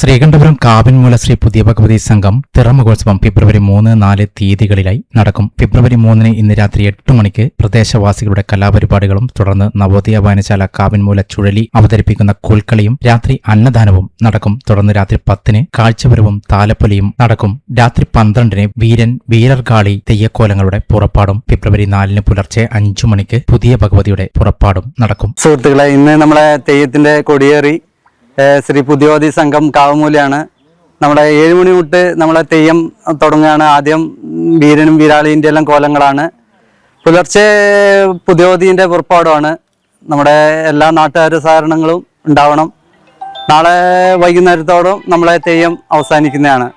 ശ്രീകണ്ഠപുരം കാവിൻമൂല ശ്രീ പുതിയ ഭഗവതി സംഘം തിറമഹോത്സവം ഫെബ്രുവരി മൂന്ന് നാല് തീയതികളിലായി നടക്കും. ഫെബ്രുവരി മൂന്നിന് ഇന്ന് രാത്രി എട്ട് മണിക്ക് പ്രദേശവാസികളുടെ കലാപരിപാടികളും തുടർന്ന് നവോദയ വായനശാല കാവിൻമൂല ചുഴലി അവതരിപ്പിക്കുന്ന കോൽക്കളിയും രാത്രി അന്നദാനവും നടക്കും. തുടർന്ന് രാത്രി പത്തിന് കാഴ്ചപരവും താലപ്പൊലിയും നടക്കും. രാത്രി പന്ത്രണ്ടിന് വീരൻ വീരർകാളി തെയ്യക്കോലങ്ങളുടെ പുറപ്പാടും ഫെബ്രുവരി നാലിന് പുലർച്ചെ അഞ്ചു മണിക്ക് പുതിയ ഭഗവതിയുടെ പുറപ്പാടും നടക്കും. സുഹൃത്തുക്കളെ ഇന്ന് നമ്മളെ തെയ്യത്തിന്റെ കൊടിയേറി ശ്രീ പുതിയോതി സംഘം കാവുമൂലയാണ്. നമ്മുടെ ഏഴ് മണി തൊട്ട് നമ്മളെ തെയ്യം തുടങ്ങുകയാണ്. ആദ്യം വീരനും വീരാളിന്റെ എല്ലാം കോലങ്ങളാണ്. പുലർച്ചെ പുതിയോതിന്റെ പുറപ്പാടുമാണ്. നമ്മുടെ എല്ലാ നാട്ടുകാർ സഹകരണങ്ങളും ഉണ്ടാവണം. നാളെ വൈകുന്നേരത്തോടും നമ്മളെ തെയ്യം അവസാനിക്കുന്നതാണ്.